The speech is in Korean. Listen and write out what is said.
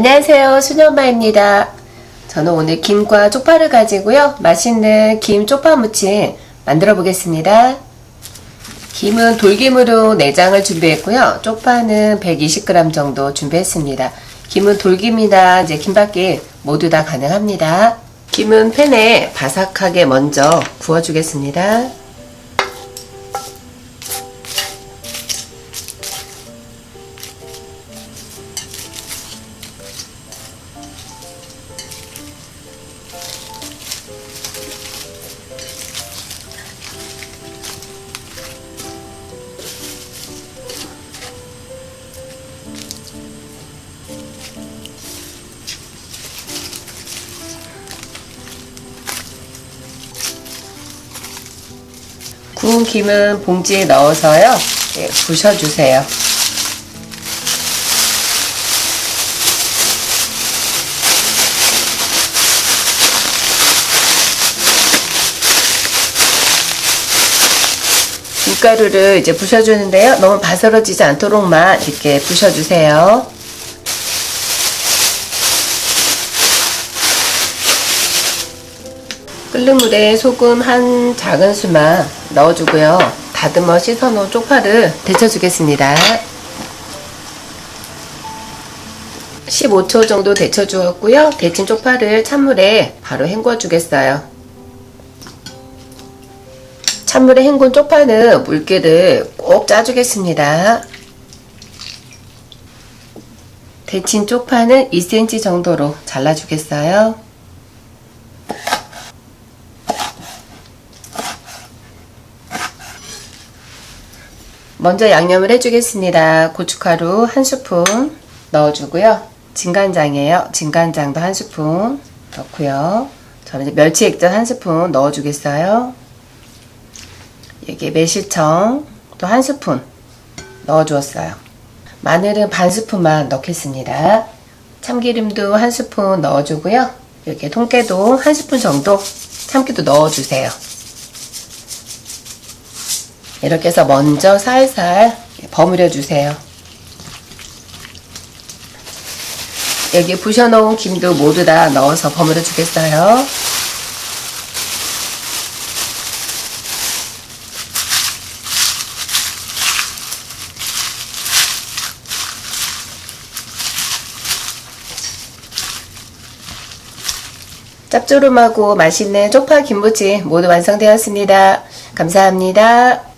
안녕하세요. 수녀엄마입니다. 저는 오늘 김과 쪽파를 가지고요. 맛있는 김 쪽파 무침 만들어 보겠습니다. 김은 돌김으로 내장을 준비했고요. 쪽파는 120g 정도 준비했습니다. 김은 돌김이나 이제 김밥기 모두 다 가능합니다. 김은 팬에 바삭하게 먼저 구워주겠습니다. 구운 김은 봉지에 넣어서요. 예, 부셔주세요. 김가루를 이제 부셔주는데요. 너무 바스러지지 않도록만 이렇게 부셔주세요. 끓는 물에 소금 한 작은 수만 넣어주고요. 다듬어 씻어놓은 쪽파를 데쳐주겠습니다. 15초 정도 데쳐주었고요. 데친 쪽파를 찬물에 바로 헹궈주겠어요. 찬물에 헹군 쪽파는 물기를 꼭 짜주겠습니다. 데친 쪽파는 2cm 정도로 잘라주겠어요. 먼저 양념을 해주겠습니다. 고춧가루 한 스푼 넣어주고요. 진간장이에요. 진간장도 한 스푼 넣고요. 저는 멸치 액젓 한 스푼 넣어주겠어요. 여기에 매실청 또 한 스푼 넣어주었어요. 마늘은 반 스푼만 넣겠습니다. 참기름도 한 스푼 넣어주고요. 여기에 통깨도 한 스푼 정도 참기도 넣어주세요. 이렇게 해서 먼저 살살 버무려 주세요. 여기 부셔놓은 김도 모두 다 넣어서 버무려 주겠어요. 짭조름하고 맛있는 쪽파 김무침 모두 완성되었습니다. 감사합니다.